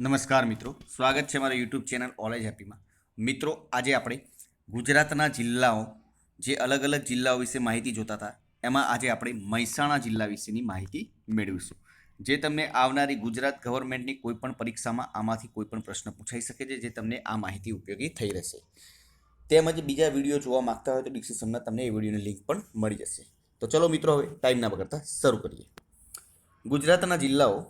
નમસ્કાર મિત્રો. સ્વાગત છે મારા યુટ્યુબ ચેનલ ઓલેજ હેપીમાં મિત્રો, આજે આપણે ગુજરાતના જિલ્લાઓ, જે અલગ અલગ જિલ્લાઓ વિશે માહિતી જોતા હતા, એમાં આજે આપણે મહેસાણા જિલ્લા વિશેની માહિતી મેળવીશું. જે તમને આવનારી ગુજરાત ગવર્મેન્ટની કોઈપણ પરીક્ષામાં આમાંથી કોઈપણ પ્રશ્ન પૂછાઈ શકે છે, જે તમને આ માહિતી ઉપયોગી થઈ રહેશે. તેમજ બીજા વીડિયો જોવા માગતા હોય તો ડિસ્ક્રિપ્શનમાં તમને એ વિડીયોની લિંક પણ મળી જશે. તો ચલો મિત્રો, હવે ટાઈમ ના બગાડતા શરૂ કરીએ. ગુજરાતના જિલ્લાઓ,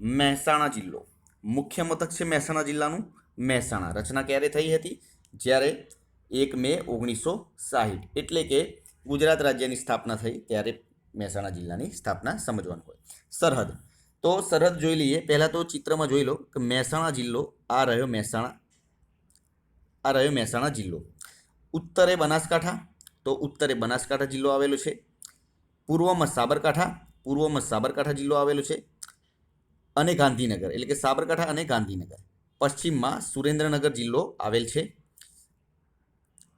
મહેસાણા જિલ્લો. મુખ્ય મથક છે મહેસાણા જિલ્લાનું મહેસાણા. રચના ક્યારે થઈ હતી? જ્યારે એક મે ઓગણીસો સાહીઠ. એટલે કે ગુજરાત રાજ્યની સ્થાપના થઈ ત્યારે મહેસાણા જિલ્લાની સ્થાપના સમજવાનું હોય. સરહદ. તો સરહદ જોઈ લઈએ. પહેલાં તો ચિત્રમાં જોઈ લો કે મહેસાણા જિલ્લો, આ રહ્યો મહેસાણા, આ રહ્યો મહેસાણા જિલ્લો. ઉત્તરે બનાસકાંઠા. તો ઉત્તરે બનાસકાંઠા જિલ્લો આવેલો છે. પૂર્વમાં સાબરકાંઠા પૂર્વમાં સાબરકાંઠા જિલ્લો આવેલો છે. અને ગાંધીનગર, એટલે કે સાબરકાંઠા અને ગાંધીનગર. પશ્ચિમમાં સુરેન્દ્રનગર જિલ્લો આવેલ છે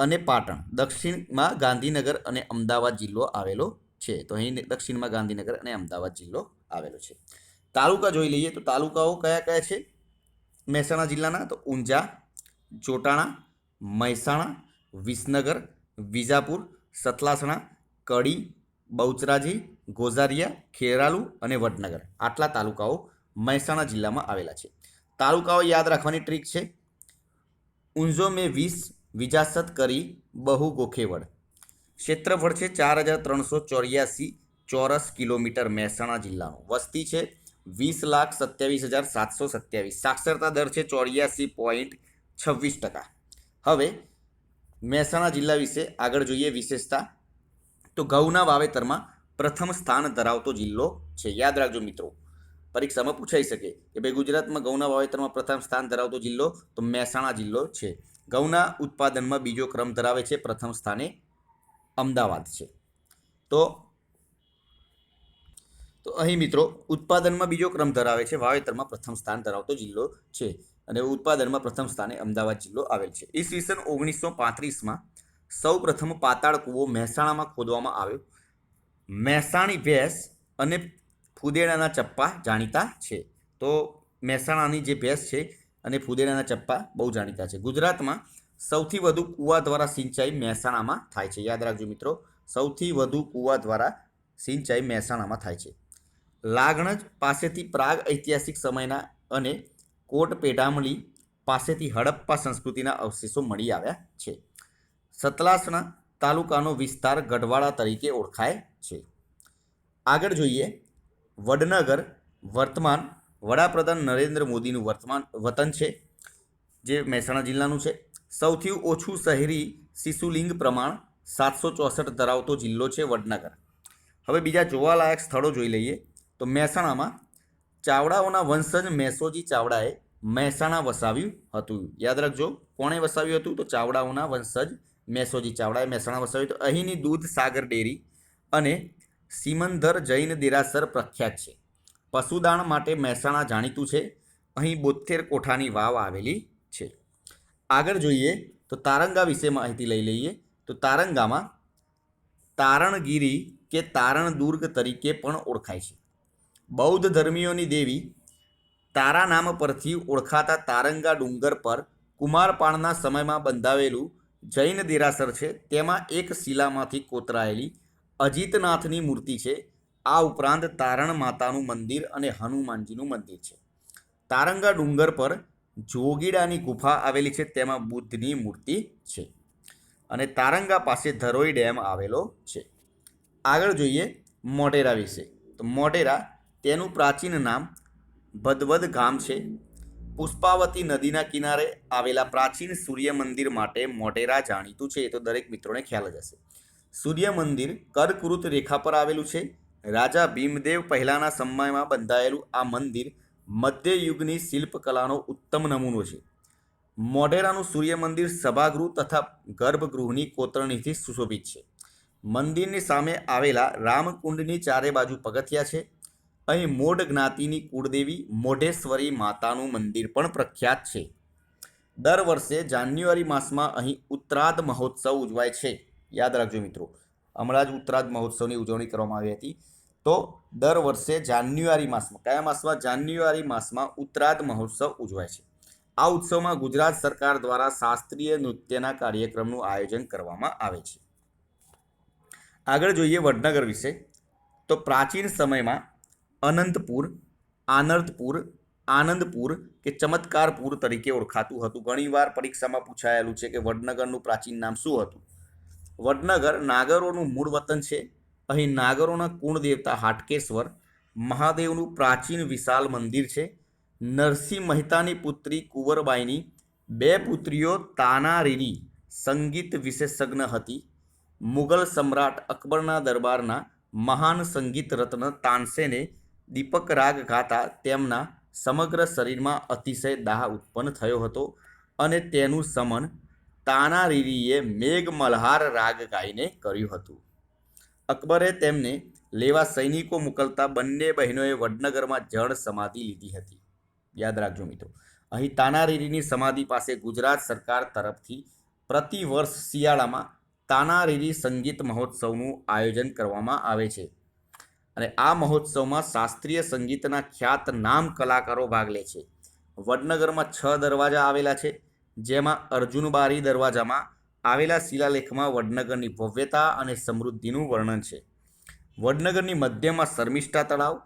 અને પાટણ. દક્ષિણમાં ગાંધીનગર અને અમદાવાદ જિલ્લો આવેલો છે. તો અહીં દક્ષિણમાં ગાંધીનગર અને અમદાવાદ જિલ્લો આવેલો છે. તાલુકા જોઈ લઈએ તો તાલુકાઓ કયા કયા છે? મહેસાણા જિલ્લાના તો ઊંઝા, ચોટાણા, મહેસાણા, વિસનગર, વિજાપુર, સતલાસણા, કડી, બહુચરાજી, ગોઝારિયા, ખેરાલુ અને વડનગર. આટલા તાલુકાઓ મહેસાણા જિલ્લામાં આવેલા છે. તાલુકાઓ યાદ રાખવાની ટ્રીક છે. ઊંઝો મેં વીસ, વિજાસત કરી, બહુ ગોખેવડ ક્ષેત્રફળ છે ચાર હજાર ત્રણસો ચોર્યાસી ચોરસ કિલોમીટર મહેસાણા જિલ્લાનું. વસ્તી છે વીસ લાખ સત્યાવીસ હજાર સાતસો સત્યાવીસ. સાક્ષરતા દર છે ચોર્યાસી પોઈન્ટ છવ્વીસ ટકા. હવે મહેસાણા જિલ્લા વિશે આગળ જોઈએ વિશેષતા. તો ઘઉંના વાવેતરમાં પ્રથમ સ્થાન ધરાવતો જિલ્લો છે. યાદ રાખજો મિત્રો. પરીક્ષામાં પૂછાઈ શકે. કે ભાઈ ગુજરાતમાં ઘઉંના વાવેતરમાં પ્રથમ સ્થાન ધરાવતો જિલ્લો તો મહેસાણા જિલ્લો છે. ઘઉંના ઉત્પાદનમાં બીજો ક્રમ ધરાવે છે, પ્રથમ સ્થાને અમદાવાદ છે. તો તો અહીં મિત્રો, ઉત્પાદનમાં બીજો ક્રમ ધરાવે છે, વાવેતરમાં પ્રથમ સ્થાન ધરાવતો જિલ્લો છે. અને ઉત્પાદનમાં પ્રથમ સ્થાને અમદાવાદ જિલ્લો આવેલ છે. ઈસવીસન ઓગણીસો પાંત્રીસમાં સૌ પ્રથમ પાતાળ કૂવો મહેસાણામાં ખોદવામાં આવ્યો. મહેસાણી ભેંસ અને ફુદેડાના ચપ્પા જાણીતા છે. તો મહેસાણાની જે ભેંસ છે અને ફુદેડાના ચપ્પા બહુ જાણીતા છે. ગુજરાતમાં સૌથી વધુ કૂવા દ્વારા સિંચાઈ મહેસાણામાં થાય છે. યાદ રાખજો મિત્રો, સૌથી વધુ કૂવા દ્વારા સિંચાઈ મહેસાણામાં થાય છે. લાગણજ પાસેથી પ્રાગ ઐતિહાસિક સમયના અને કોટ પેઢામલી પાસેથી હડપ્પા સંસ્કૃતિના અવશેષો મળી આવ્યા છે. સતલાસણા તાલુકાનો વિસ્તાર ગઢવાડા તરીકે ઓળખાય છે. આગળ જોઈએ વડનગર વર્તમાન વડાપ્રધાન નરેન્દ્ર મોદીનું વર્તમાન વતન છે, જે મહેસાણા જિલ્લાનું છે. સૌથી ઓછું શહેરી શિશુલિંગ પ્રમાણ સાતસો ચોસઠ ધરાવતો જિલ્લો છે વડનગર. હવે બીજા જોવાલાયક સ્થળો જોઈ લઈએ. તો મહેસાણામાં ચાવડાઓના વંશજ મેસોજી ચાવડાએ મહેસાણા વસાવ્યું હતું. યાદ રાખજો, કોણે વસાવ્યું હતું? તો ચાવડાઓના વંશજ મેસોજી ચાવડાએ મહેસાણા વસાવ્યું તો અહીંની દૂધ સાગર ડેરી અને સિમંદર જૈન દેરાસર પ્રખ્યાત છે. પશુદાણ માટે મહેસાણા જાણીતું છે. અહીં બોતેર કોઠાની વાવ આવેલી છે. આગળ જોઈએ તો તારંગા વિશે માહિતી લઈ લઈએ. તો તારંગામાં તારણગીરી કે તારણ દુર્ગ તરીકે પણ ઓળખાય છે. બૌદ્ધ ધર્મીઓની દેવી તારા નામ પરથી ઓળખાતા તારંગા ડુંગર પર કુમારપાળના સમયમાં બંધાવેલું જૈન દેરાસર છે. તેમાં એક શિલામાંથી કોતરાયેલી અજીતનાથની મૂર્તિ છે. આ ઉપરાંત તારણ માતાનું મંદિર અને હનુમાનજીનું મંદિર છે. તારંગા ડુંગર પર જોગીડાની ગુફા આવેલી છે. તેમાં બુદ્ધની મૂર્તિ છે. અને તારંગા પાસે ધરોઈ ડેમ આવેલો છે. આગળ જોઈએ મોટેરા વિશે. તો મોટેરા તેનું પ્રાચીન નામ ભદવદ ગામ છે. પુષ્પાવતી નદીના કિનારે આવેલા પ્રાચીન સૂર્ય મંદિર માટે મોટેરા જાણીતું છે. એ તો દરેક મિત્રોને ખ્યાલ જ હશે. સૂર્ય મંદિર કર્કવૃત રેખા પર આવેલું છે. રાજા ભીમદેવ પહેલાંના સમયમાં બંધાયેલું આ મંદિર મધ્યયુગની શિલ્પકલાનો ઉત્તમ નમૂનો છે. મોઢેરાનું સૂર્ય મંદિર સભાગૃહ તથા ગર્ભગૃહની કોતરણીથી સુશોભિત છે. મંદિરની સામે આવેલા રામકુંડની ચારે બાજુ પગથિયા છે. અહીં મોઢ જ્ઞાતિની કુળદેવી મોઢેશ્વરી માતાનું મંદિર પણ પ્રખ્યાત છે. દર વર્ષે જાન્યુઆરી માસમાં અહીં ઉત્તરાધ મહોત્સવ ઉજવાય છે. યાદ રાખજો મિત્રો. હમણાં જ ઉત્તરાદ મહોત્સવની ઉજવણી કરવામાં આવી હતી. તો દર વર્ષે જાન્યુઆરી માસમાં, કયા માસમાં? જાન્યુઆરી માસમાં ઉત્તરાદ મહોત્સવ ઉજવાય છે. આ ઉત્સવમાં ગુજરાત સરકાર દ્વારા શાસ્ત્રીય નૃત્યના કાર્યક્રમનું આયોજન કરવામાં આવે છે. આગળ જોઈએ વડનગર વિશે. તો પ્રાચીન સમયમાં અનંતપુર, આનંદપુર આનંદપુર કે ચમત્કારપુર તરીકે ઓળખાતું હતું. ઘણીવાર પરીક્ષામાં પૂછાયેલું છે કે વડનગરનું પ્રાચીન નામ શું હતું? વડનગર નાગરોનું મૂળ વતન છે. અહીં નાગરોના કુળ દેવતા હાટકેશ્વર, મહાદેવનું પ્રાચીન વિશાલ મંદિર છે. નરસિંહ મહેતાની પુત્રી કુંવરબાઈની બે પુત્રીઓ તાનારીની સંગીત વિશેષજ્ઞ હતી. મુગલ સમ્રાટ અકબરના દરબારના મહાન સંગીત રત્ન તાનસેને દીપક રાગ ગાતા તેમના સમગ્ર શરીરમાં અતિશય દાહ ઉત્પન્ન થયો હતો અને તેનું સમન તાનારીરીએ રીરીએ મેઘમલ્હાર રાગ ગાઈને કર્યું હતું. અકબરે તેમને લેવા સૈનિકો મોકલતા બંને બહેનોએ વડનગરમાં જળ સમાધિ લીધી હતી. યાદ રાખજો મિત્રો, અહીં તાનારીરીની સમાધિ પાસે ગુજરાત સરકાર તરફથી પ્રતિ વર્ષ શિયાળામાં તાનારીરી સંગીત મહોત્સવનું આયોજન કરવામાં આવે છે. અને આ મહોત્સવમાં શાસ્ત્રીય સંગીતના ખ્યાત નામ કલાકારો ભાગ લે છે. વડનગરમાં છ દરવાજા આવેલા છે. જેમાં અર્જુનબારી દરવાજામાં આવેલા શિલાલેખમાં વડનગરની ભવ્યતા અને સમૃદ્ધિનું વર્ણન છે. વડનગરની મધ્યમાં શર્મિષ્ઠા તળાવ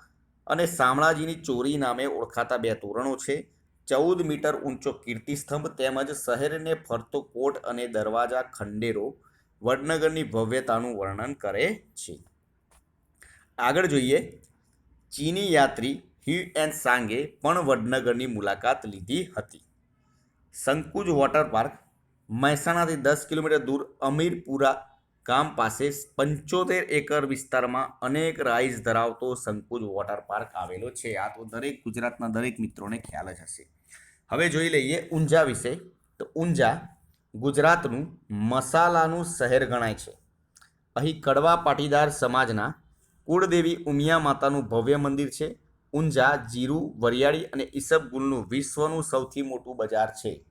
અને શામળાજીની ચોરી નામે ઓળખાતા બે તોરણો છે. ચૌદ મીટર ઊંચો કીર્તિસ્તંભ તેમજ શહેરને ફરતો કોટ અને દરવાજા ખંડેરો વડનગરની ભવ્યતાનું વર્ણન કરે છે. આગળ જોઈએ. ચીની યાત્રી હ્યુ એન સાંગે પણ વડનગરની મુલાકાત લીધી હતી. સંકુજ વોટર પાર્ક, મહેસાણાથી દસ કિલોમીટર દૂર અમીરપુરા ગામ પાસે પંચોતેર એકર વિસ્તારમાં અનેક રાઇઝ ધરાવતો સંકુજ વોટર પાર્ક આવેલો છે. આ તો દરેક ગુજરાતના દરેક મિત્રોને ખ્યાલ જ હશે. હવે જોઈ લઈએ ઊંઝા વિશે. તો ઊંઝા ગુજરાતનું મસાલાનું શહેર ગણાય છે. અહીં કડવા પાટીદાર સમાજના કુળદેવી ઉમિયા માતાનું ભવ્ય મંદિર છે. ઊંઝા, જીરું, વરિયાળી અને ઈસબગુલનું વિશ્વનું સૌથી મોટું બજાર છે.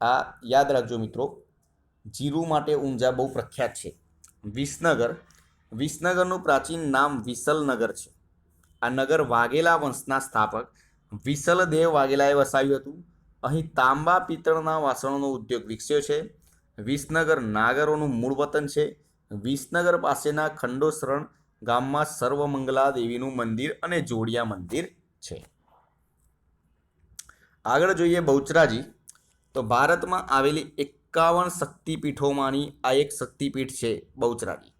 આ યાદ રાખજો મિત્રો, જીરું માટે ઊંઝા બહુ પ્રખ્યાત છે. વિસનગર, વિસનગરનું પ્રાચીન નામ વિસલનગર છે. આ નગર વાઘેલા વંશના સ્થાપક વિસલદેવ વાઘેલાએ વસાવ્યું હતું. અહીં તાંબા પિત્તળના વાસણોનો ઉદ્યોગ વિકસ્યો છે. વિસનગર નાગરોનું મૂળ વતન છે. વિસનગર પાસેના ખંડોસરણ ગામમાં સર્વમંગલા દેવીનું મંદિર અને જોડિયા મંદિર છે. આગળ જોઈએ બહુચરાજી. તો ભારતમાં આવેલી એકાવન શક્તિપીઠોમાંની આ એક શક્તિપીઠ છે બહુચરાજી.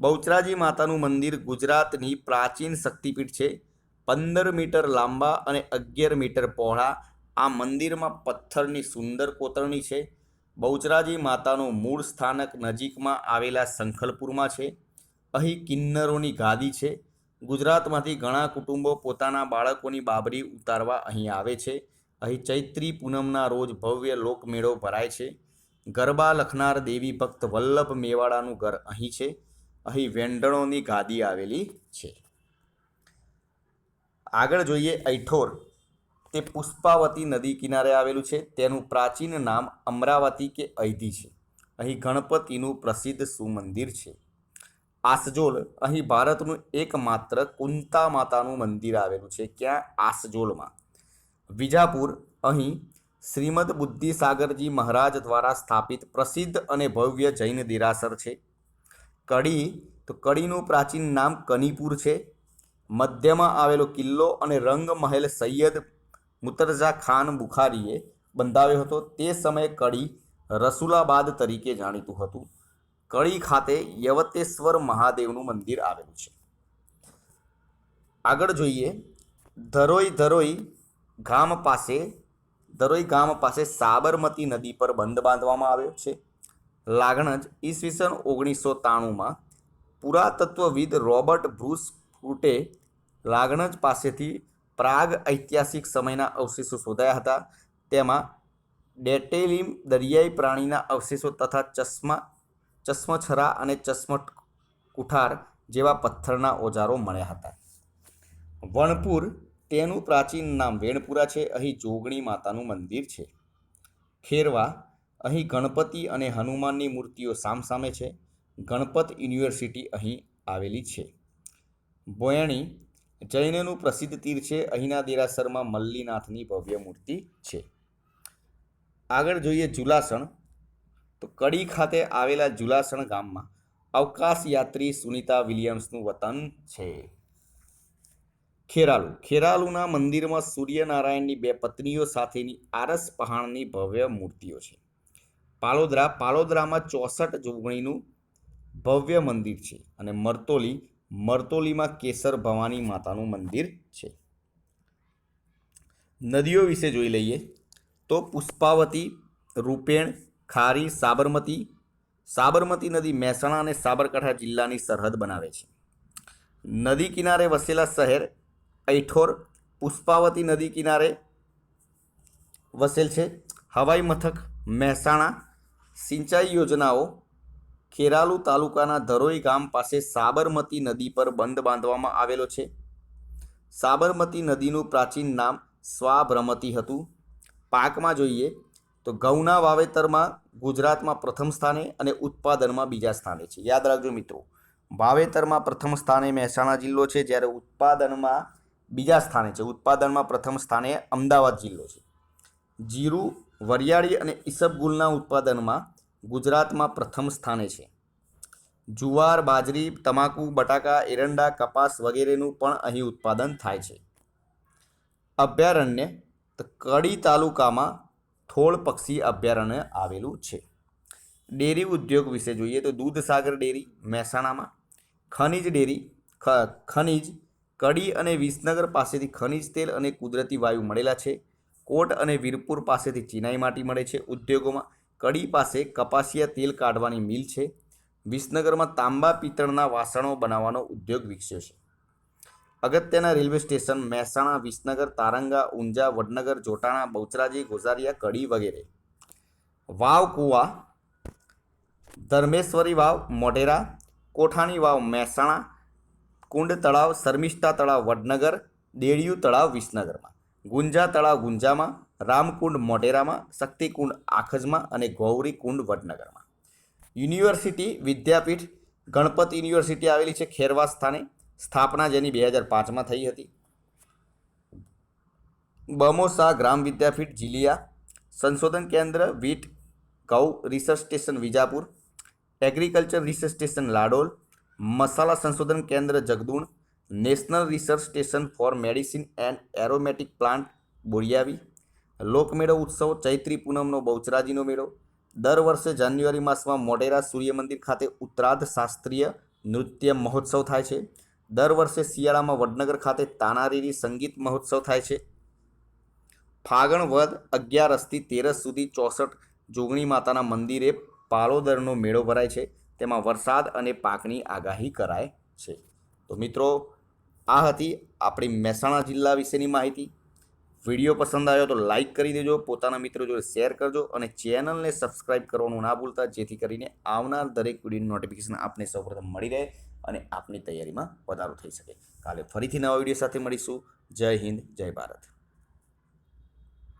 બહુચરાજી માતાનું મંદિર ગુજરાતની પ્રાચીન શક્તિપીઠ છે. પંદર મીટર લાંબા અને અગિયાર મીટર પહોળા. આ મંદિરમાં પથ્થરની સુંદર કોતરણી છે. બહુચરાજી માતાનું મૂળ સ્થાનક નજીકમાં આવેલા સંખલપુરમાં છે. અહીં કિન્નરોની ગાદી છે. ગુજરાતમાંથી ઘણા કુટુંબો પોતાના બાળકોની બાબરી ઉતારવા અહીં આવે છે. અહીં ચૈત્રી પૂનમના રોજ ભવ્ય લોકમેળો ભરાય છે. ગરબા લખનાર દેવી ભક્ત વલ્લભ મેવાડાનું ઘર અહીં છે. અહીં વેંડણોની ગાદી આવેલી છે. આગળ જોઈએ ઐઠોર. તે પુષ્પાવતી નદી કિનારે આવેલું છે. તેનું પ્રાચીન નામ અમરાવતી કે ઐધી છે. અહીં ગણપતિનું પ્રસિદ્ધ સુમંદિર છે. આસજોલ. અહીં ભારતનું એકમાત્ર કુંતા માતાનું મંદિર આવેલું છે. ક્યાં? આસજોલમાં. વિજાપુર. અહીં શ્રીમદ બુદ્ધિસાગરજી મહારાજ દ્વારા સ્થાપિત પ્રસિદ્ધ અને ભવ્ય જૈન દેરાસર છે. કડી. તો કડીનું પ્રાચીન નામ કનીપુર છે. મધ્યમાં આવેલો કિલ્લો અને રંગ મહેલ સૈયદ મુતરજા ખાન બુખારીએ બંધાવ્યો હતો. તે સમયે કડી રસુલાબાદ તરીકે જાણીતું હતું. કડી ખાતે યવતેશ્વર મહાદેવનું મંદિર આવેલું છે. આગળ જોઈએ, ધરોઈ ધરોઈ ગામ પાસે, ધરોઈ ગામ પાસે સાબરમતી નદી પર બંધ બાંધવામાં આવ્યો છે. લાગણજ ઈસવીસન ઓગણીસો ત્રાણુંમાં પુરાતત્વવિદ રોબર્ટ બ્રુસ ફ્રૂટે લાગણજ પાસેથી પ્રાગ ઐતિહાસિક સમયના અવશેષો શોધાયા હતા. તેમાં ડેટેલિમ દરિયાઈ પ્રાણીના અવશેષો તથા ચશ્મા ચશ્મછરા અને ચશ્મટ કુઠાર જેવા પથ્થરના ઓજારો મળ્યા હતા. વણપુર તેનું પ્રાચીન નામ વેણપુરા છે. અહીં જોગણી માતાનું મંદિર છે. ખેરવા અહીં ગણપતિ અને હનુમાનની મૂર્તિઓ સામસામે છે. ગણપત યુનિવર્સિટી અહીં આવેલી છે. બોયણી જૈનનું પ્રસિદ્ધ તીર છે. અહીંના દેરાસરમાં મલ્લીનાથની ભવ્ય મૂર્તિ છે. આગળ જોઈએ જુલાસણ. તો કડી ખાતે આવેલા જુલાસણ ગામમાં અવકાશ યાત્રી સુનિતા વિલિયમ્સનું વતન છે. ખેરાલુ. ખેરાલુના મંદિરમાં સૂર્યનારાયણની બે પત્નીઓ સાથેની આરસ પહાણની ભવ્ય મૂર્તિઓ છે. પાલોદરા, પાલોદરામાં ચોસઠ જોગણીનું ભવ્ય મંદિર છે અને મરતોલી, મરતોલીમાં કેસર ભવાની માતાનું મંદિર છે. નદીઓ વિશે જોઈ લઈએ તો પુષ્પાવતી, રૂપેણ ખારી, સાબરમતી સાબરમતી નદી મહેસાણા અને સાબરકાંઠા જિલ્લાની સરહદ બનાવે છે. નદી કિનારે વસેલા શહેર ઐઠોર, પુષ્પાવતી નદી કિનારે વસેલ છે. હવાઈ મથક, મહેસાણા, સિંચાઈ યોજનાઓ, ખેરાલુ તાલુકાના ધરોઈ ગામ પાસે સાબરમતી નદી પર બંધ બાંધવામાં આવેલો છે. સાબરમતી નદીનું પ્રાચીન નામ સ્વાભ્રમતી હતું. પાકમાં જોઈએ તો ઘઉંના વાવેતરમાં ગુજરાતમાં પ્રથમ સ્થાને અને ઉત્પાદનમાં બીજા સ્થાને છે. યાદ રાખજો મિત્રો, વાવેતરમાં પ્રથમ સ્થાને મહેસાણા જિલ્લો છે, જ્યારે ઉત્પાદનમાં બીજા સ્થાને છે. ઉત્પાદનમાં પ્રથમ સ્થાને અમદાવાદ જિલ્લો છે. જીરું, વરિયાળી અને ઈસબગુલના ઉત્પાદનમાં ગુજરાતમાં પ્રથમ સ્થાને છે. જુવાર, બાજરી, તમાકુ, બટાકા, એરંડા, કપાસ વગેરેનું પણ અહીં ઉત્પાદન થાય છે. અભયારણ્ય કડી તાલુકામાં થોળ પક્ષી અભયારણ્ય આવેલું છે. ડેરી ઉદ્યોગ વિશે જોઈએ તો દૂધસાગર ડેરી મહેસાણામાં, ખનિજ ડેરી ખનિજ, કડી અને વિસનગર પાસેથી ખનિજ તેલ અને કુદરતી વાયુ મળેલા છે. કોટ અને વીરપુર પાસેથી ચિનાઈ માટી મળે છે. ઉદ્યોગોમાં કડી પાસે કપાસિયા તેલ કાઢવાની મિલ છે. વિસનગરમાં તાંબા પિત્તળના વાસણો બનાવવાનો ઉદ્યોગ વિકસ્યો છે. અગત્યના રેલવે સ્ટેશન મહેસાણા, વિસનગર, તારંગા, ઊંઝા, વડનગર, જોટાણા, બહુચરાજી, ગોઝારિયા, કડી વગેરે. વાવ કુવા, ધર્મેશ્વરી વાવ, મોઢેરા, કોઠાણી વાવ, મહેસાણા, કુંડ તળાવ, શર્મિષ્ઠા તળાવ, વડનગર, દેડિયું તળાવ, વિસનગરમાં. ગુંજા તળાવ ગુંજામાં, રામકુંડ મોઢેરામાં, શક્તિકુંડ આખજમાં અને ગૌરી કુંડ વડનગરમાં. યુનિવર્સિટી વિદ્યાપીઠ ગણપત યુનિવર્સિટી આવેલી છે ખેરવા સ્થાને. સ્થાપના જેની બે હજાર પાંચમાં થઈ હતી. બમોસા ગ્રામ વિદ્યાપીઠ જીલિયા, સંશોધન કેન્દ્ર વીટ કૌ research station Vijapur, agriculture research station Ladol, મસાલા સંશોધન કેન્દ્ર Jagudan, national research station for medicine and aromatic plant Boriavi, લોકમેળો ઉત્સવ ચૈત્રી પૂનમનો બહુચરાજીનો મેળો, દર વર્ષે જાન્યુઆરી માસમાં મોટેરા સૂર્ય મંદિર ખાતે ઉત્તરાધ શાસ્ત્રીય નૃત્ય મહોત્સવ થાય છે. દર વર્ષે શિયાળામાં વડનગર ખાતે તાનારીરી સંગીત મહોત્સવ થાય છે. ફાગણ વદ અગિયારસથી તેરસ સુધી ચોસઠ જોગણી માતાના મંદિરે પાલોદરનો મેળો ભરાય છે. તેમાં વરસાદ અને પાકની આગાહી કરાય છે. તો મિત્રો, આ હતી આપણી મહેસાણા જિલ્લા વિશેની માહિતી. વીડિયો પસંદ આવ્યો તો લાઇક કરી દેજો, પોતાના મિત્રો જોડે શેર કરજો અને ચેનલને સબસ્ક્રાઇબ કરવાનું ના ભૂલતા, જેથી કરીને આવનાર દરેક વિડીયોની નોટિફિકેશન આપને સૌપ્રથમ મળી રહે. અને આપની તૈયારીમાં વધારો થઈ શકે. કાલે ફરીથી નવા વીડિયો સાથે મળીશું. જય હિન્દ, જય ભારત.